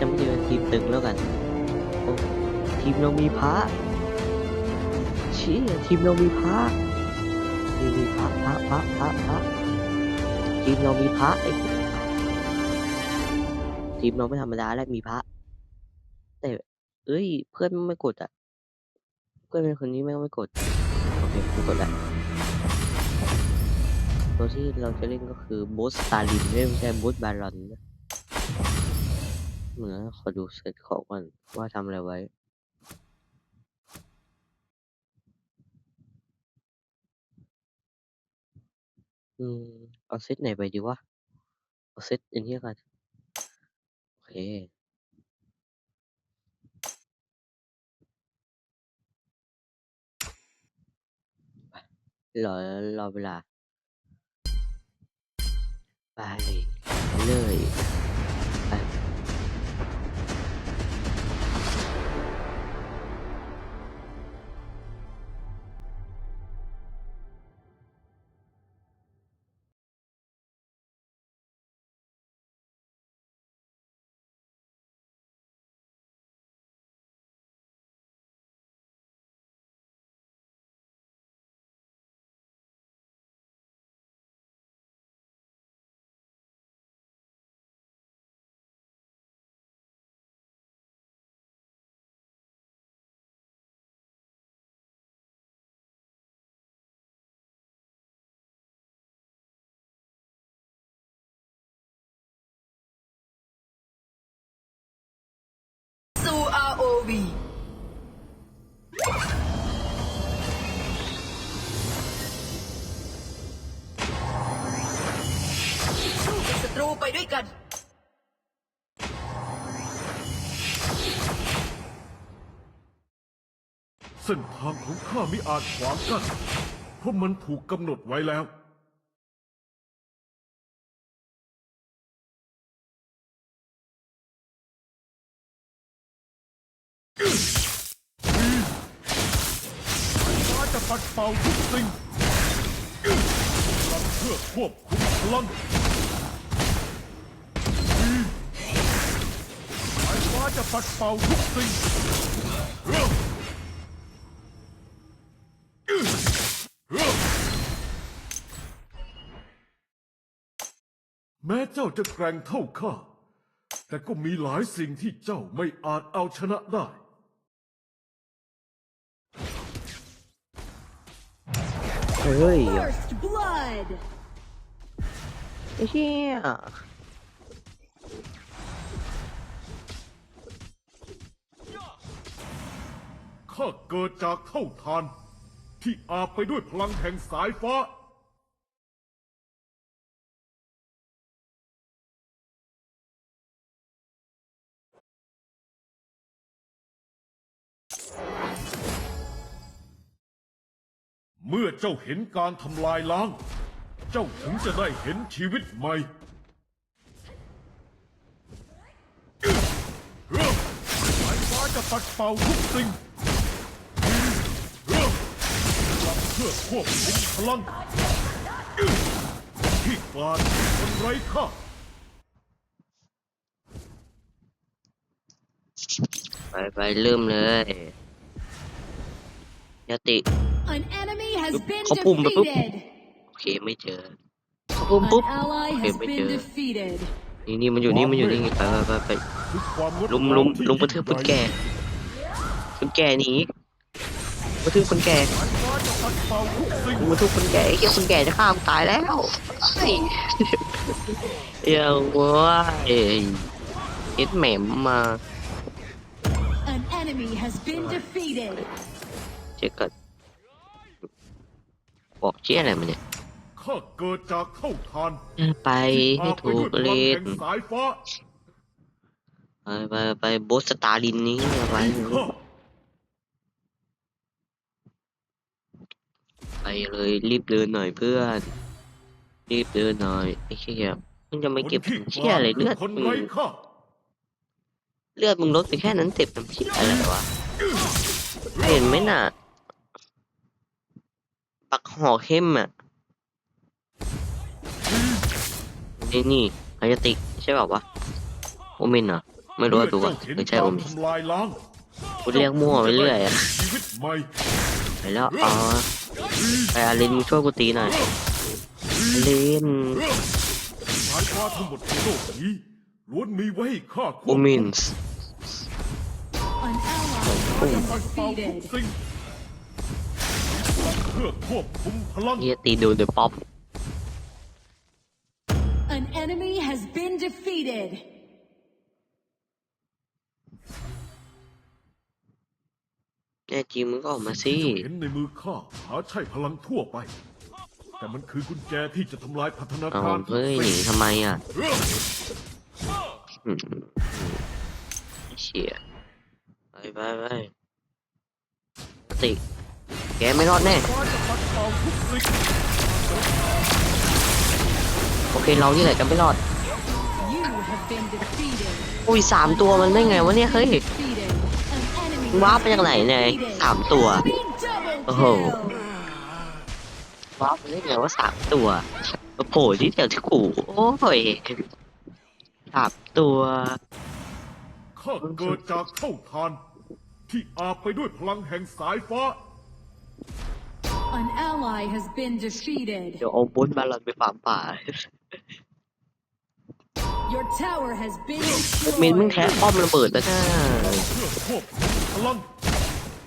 จำเป็นจะทีมตึงแล้วกัน ทีมเรามีพระเชี่ยทีมเรามีพระนี่มีพระพระพระพระพระทีมเรามีพระไอ้ทีมเราไม่ธรรมดาแล้วมีพระ แต่เอ้ย เพื่อนไม่กดอะ เพื่อนเป็นคนนี้ไม่ไม่กด โอเคไม่กดแล้วตัวที่เราจะเล่นก็คือบูสตาลินไม่ใช่บูสบารอนนะ เหมือขอดูเซตของก่อนว่าทำอะไรไว้อืมเอาเซตไหนไปดีวะ เอาเซตอันนี้กันโอเครอรอเวลา ไปเลย เส้นทางของข้ามิอาจขวางกั้นเพราะมันถูกกำหนดไว้แล้ว ฟ้าจะปัดเป่าทุกสิ่งพลังเพื่อควบคุมพลังสายฟ้าจะปัดเป่าทุกสิ่ง แม้เจ้าจะแกร่งเท่าข้า แต่ก็มีหลายสิ่งที่เจ้าไม่อาจเอาชนะได้ เฮ้ย First blood. ไอ้เชี่ยข้าเกิดจากเท่าทาน ที่อาบไปด้วยพลังแห่งสายฟ้า เมื่อเจ้าเห็นการทำลายล้าง เจ้าถึงจะได้เห็นชีวิตใหม่สายฟ้าจะปัดเป่าทุกสิ่งเพื่อควบคุมพลัง ที่กลาดคนไร้ค่าไปไปเริ่มเลยยติ An enemy has been Không bùm được, bùm. defeated. โอเคไม่เจอปุ๊บปุ๊บ An ally Okay, has mới been chưa. defeated. นี่นี่มันอยู่นี่มันอยู่นี่ไปไปไปไปคือความงดลุมงามลุมที่ลุมกระทืบคนแก่คนแก่หนีกระทืบคนแก่สายฟ้าจะปัดเป่าทุกสิ่งกูกระทืบคนแก่ไอ้เหี้ยคนแก่จะฆ่ากูตายแล้วเฮ้ยเดี๋ยวเว้ยเอ็ดแหม่มมา An enemy has been defeated. เจ๊กัด บอกเชี่ยอะไรมันเนี่ยข้าเกิดจากเท่าทานไปที่ให้อาบไปถูกด้วยพลังเล่นแห่งสายฟ้าไปไปไปโบสสตาลินนี้ไปที่ข้าไปเลยรีบเดินหน่อยเพื่อนรีบเดินหน่อยไอ้เชี่ยมึงจะไม่เก็บคนที่เชี่ยอะไรเลือดคนมึงไร้ค่าเลือดมึงลดไปแค่นั้นเจ็บน้ำเชี่ยอะไรวะเห็นไหมน่ะ ปักห่อเข้มอะนี่นี่อายติกใช่เปล่าวะโอเมนเหรอไม่รู้ว่าดูว่าเจ้าเห็นไม่ใช่โอการมินทำลายล้างกูเรียกมั่วไปเรื่อยอะชีวิตใหม่ไปแล้วอ๋อไปอารินช่วยกูตีหน่อยอารินสายฟ้าทั้งหมดในโลกนี้ล้วนมีไว้ให้ข้าควโอบมินส์ An ally ข้า has จะ been ปัดเป่าทุก defeated. สิ่ง เพื่อควบคุมพลังเฮียตีโดนเดอะป๊อป An enemy has been defeated. แน่จริงมึงก็ออกมาสิที่เจ้าเห็นในมือข้าหาใช่พลังทั่วไป แต่มันคือกุญแจที่จะทำลายพัฒนาเอาการทุกเฮ้ยหสิ่นีงทำไมอะเรื่องอืมเชี่ยไปไปไปติ แกไม่รอดแน่ฟ้าจะปัดเป่าทุกสิ่งโอเคเรานี่แหละจะไม่รอด You have been defeated. อุ้ยสามตัวมันได้ไงวะเนี่ยเฮ้ย Defeated. An enemy ว้าร์ปไปจากไหนเนี่ย defeated. สามตัว Enemy double โอ้โห kill. ว้าวมันได้ไงว่าสามตัวมาโผล่ที่เดียวที่กูโอ้ยสามตัวข้าเกิดจากเท่าทานที่อาบไปด้วยพลังแห่งสายฟ้า An ally has been defeated. เดี๋ยวเอาบุญบาลอนไปฟาร์มป่า Your tower has been เมนมึงแค่ destroyed. ป้อมระเบิดแล้วนะเพื่อควบคุมพลัง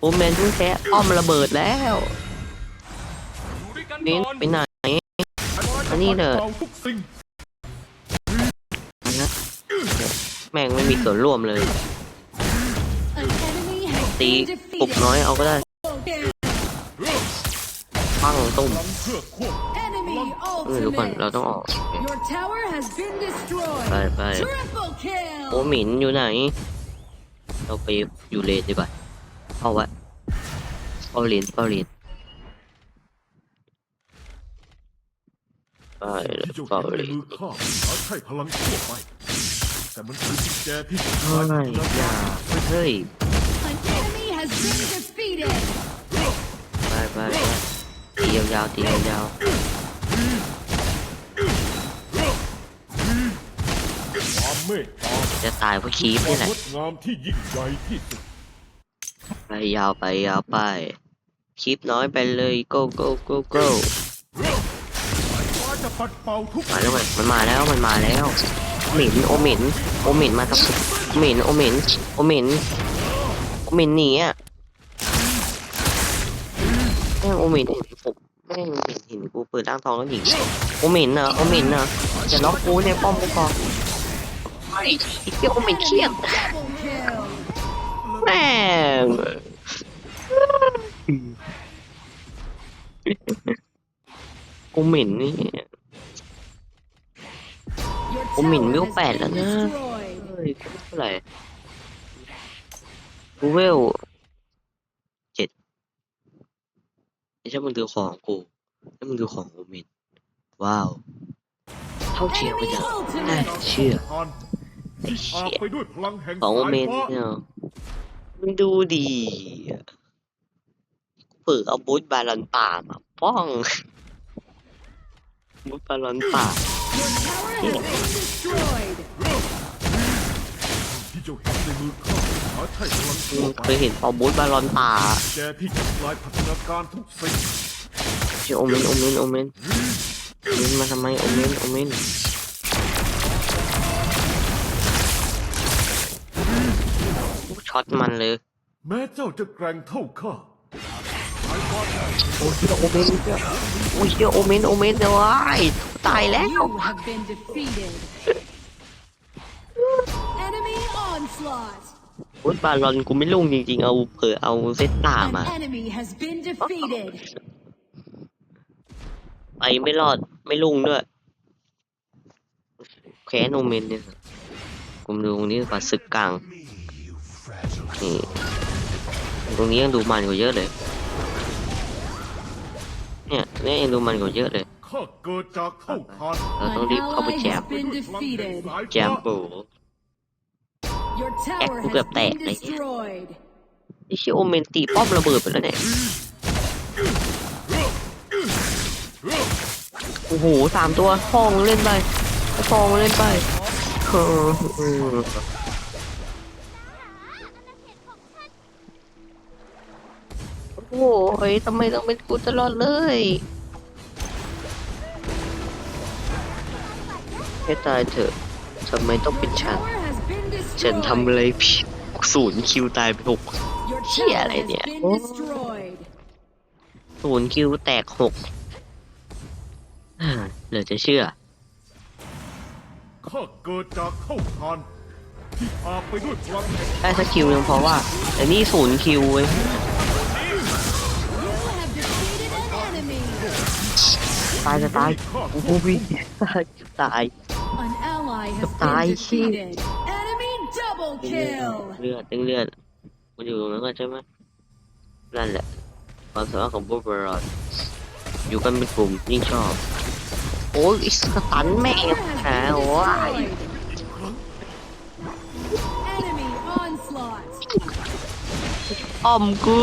โอเมนมึงแค่ป้อมระเบิดแล้วเน้นไปไหน อันนี้เนอะปัดป่าทุกสิ่งนะแม่งไม่มีส่วนร่วมเลย An enemy has ตี been ปุก defeated. น้อยเอาก็ได้ Kill. ปังตุ้มพลังเพื่อควบ Enemy เออเดูก่อน ultimate. เราต้องออก Your tower has been destroyed. ไปไป Triple โอ kill. หมินอยู่ไหน เราไปอยู่เลนดีกว่าเอาวะเอาเลนเอาเลนไปแล้วที่เจ้าก็เห็นเลในนมือข้าหาใช่พลังทั่วไปแต่มันคือกุญแจที่จะเฮ้ทำลายยพัฒนาอย่าการเฮ้ย An enemy has been defeated. ไปไปไป ตียาวๆตียาวความเมตตาๆจะตายเพราะคีบควานี่มแหละ งดงามที่ยิ่งใหญ่ที่สุด ไปยาวไปยาวไปคีบน้อยไปเลย go go go go ฟ้าจะปัดเป่าทุกมาแล้วมันมันมาแล้วมันมาแล้วหมินโอหมินโอหมินมาทำหมินโอหมินโอหมินโอหมินหนีอะแม่งโอหมินเห็นผมแม่งเห็นเห็นกูเปิดร่างทองแล้วหนีโอหมินเนอะโอหมินเนอะจะล็อกกูในป้อมกูก่อนไอ้เหี้ยวโอหมินเครียดแม่งโอหมินนี่ Your โอหมินวิวแปดแล้วนะเฮ้ยเท่าไหร่กูเวลเจ็ด ไม่ใช่มึงดูของกูแล้วมึงดูของโอเมนว้าว เท่าเทียมกัน Enemy อย่างน่า ultimate. เชื่อทานไอ้อาเชี่บยไปด้วยพลังแห่งของโอสายเมนฟ้าเนี่ยมึงดูดีอะเปิดเอาบูธบาลอนป่ามาป้องบูธบาลอนป่า Your tower has been destroyed. ที่เจ้าเห็นในมือข้า หาใช่พลังมึทั่วงไปเคยเห็นเอาบูธบาลอนป่าแกที่จะทำลายพัฒนาการทุกสิ่งเชื่อโอเมนโอเมนโอเมนโอเมนมาทำไมโอเมนโอเมนช็อตมันเลย แม้เจ้าจะแกร่งเท่าข้าสายฟ้าแห่งโอ้ยเชี่ยโอเมนเชี่ยโอ้ยเชี่ยโอเมนโอเมนเลยวายตายแล้ว You have been defeated. Enemy onslaught. พุทบาลอนกูไม่ลุ่งจริงๆ เอาเผลอเอาเซตตา An มา enemy has been defeated. ไปไม่รอดไม่ลุ่งด้วย แค้นโอเมนเนี่ยกูมาดูตรงนี้ดีกว่าศึกกลาง นี่ ตรงนี้ยังดูมันกว่าเยอะเลย เนี่ยเนี่ยยังดูมันกว่าเยอะเลยข้าเกิดจากเท่าทานเราต้อง An รีบเข้าไป ally แจม has been ด้ว แอปกูเกือบแตกเลยไอชิโอเมนตีป้อมระเบิดไปแล้วเนี่ยโอ้โหสามตัวฟองเล่นไปฟองเล่นไปเออโอ้ยทำไมต้องเป็นกูตลอดเลยให้ตายเถอะทำไมต้องเป็นฉัน ฉัน destroyed. ทำอะไรผิดศูนย์คิวตายไปหก Your เชี่ย tower อะไร has เนี่ย been โอ้ destroyed. ศูนย์คิวแตกหกอ่าเหลือจะเชื่อข้าเกิดจากเท่าทานที่อาบไปด้วยพลังแห่งได้สักคิวหนึงเพราะว่าแต่นี่ศูนย์คิวเว้ย You have defeated an enemy. ตายจะตายโอ้โหวิ่งจะตาย An ally has Die. been defeated. Enemy double kill. เลือดเลือดมันอยู่ตรงนั้นกันใช่ไหมนั่นแหละ ความสามารถของบูเบอร์รอนอยู่กันเป็นกลุ่มยิ่งชอบ โอ้ยอิสตันแม่ง Tower หา has been ว้าย destroyed. Enemy onslaught. ป้อมกู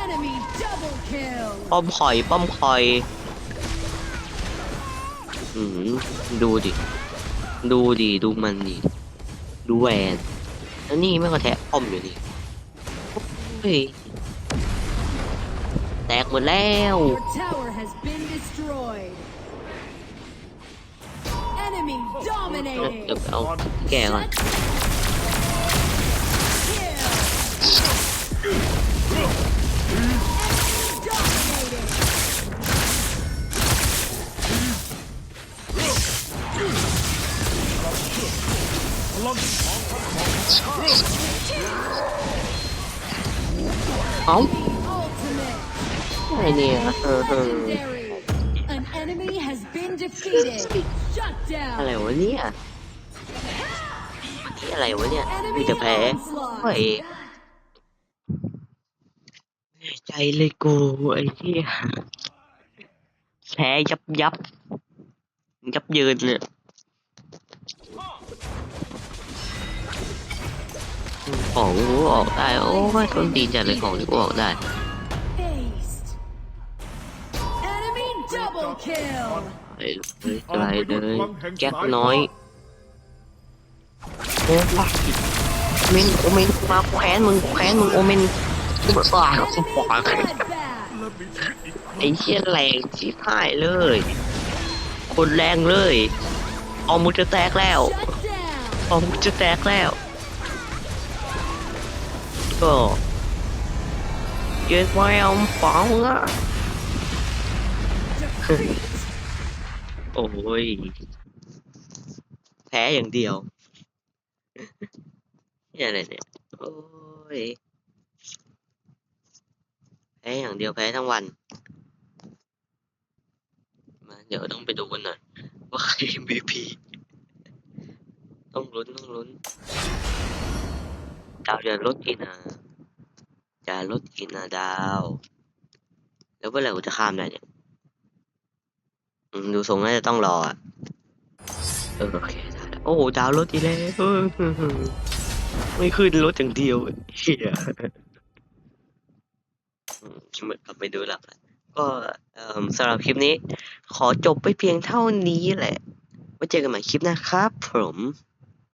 Enemy double kill. ป้อมคอย ป้อมคอย อืมดูดิ ดูดิ ดูมันดิ ดูแหวนแล้วนี่แม่งก็แทะป้อมอยู่นี่เฮ้ยแตกหมดแล้ว Your tower has been destroyed. Enemy เดี๋ยว dominating. ไปเอาแกก่อน Kill. เอ้า Ultimate. ไอเนี่ยเออเออ Legendary. An enemy has been defeated. Shut อะไร down. วะเนี่ยนี่อะไรวะเนี่ย มี Enemy แต่แพ้เฮ้ย onslaught. ใจเลยกูไอ้เหี้ยแพ้ยับยับยับเยินเนี่ย ของกูออกได้ โอ้ยต้นตีนจัดเลยของที่กูออกได้ Aced. Enemy double kill. ไปเลยไกลเลยแก๊ปน้อยโอ้ยเมนโอเมนมากูแค้นมึงกูแค้นมึงโอเมนกูแบบว่ากู Enemy บอก bloodbath. และมีชีวิตอีกครั้งไอ้เชี่ยแรงชิบหายเลย คนแรงเลยเอามือจะแตกแล้ว Shut down. เอามือจะแตกแล้ว ก็เย็นไว้เอาฝังอะโอ้ย แพ้อย่างเดียวนี่อะไรเนี่ย โอ้ย แพ้อย่างเดียวแพ้ทั้งวัน มาเดี๋ยวต้องไปดูกันหน่อยว่าใคร MVP ต้องลุ้นต้องลุ้น ดาวจะลดอีกนะจะลดอีกนะดาว แล้วเมื่อไหร่กูจะข้ามได้เนี่ยดูทรงน่าจะต้องรออะเออโอเคได้โอ้โหดาวรถอีกแล้วไม่ขึ้นรถอย่างเดียวเฮียเหมือนกลับไปดูหลักแล้วก็สำหรับคลิปนี้ ขอจบไปเพียงเท่านี้แหละไว้เจอกันใหม่คลิปหนะครับผม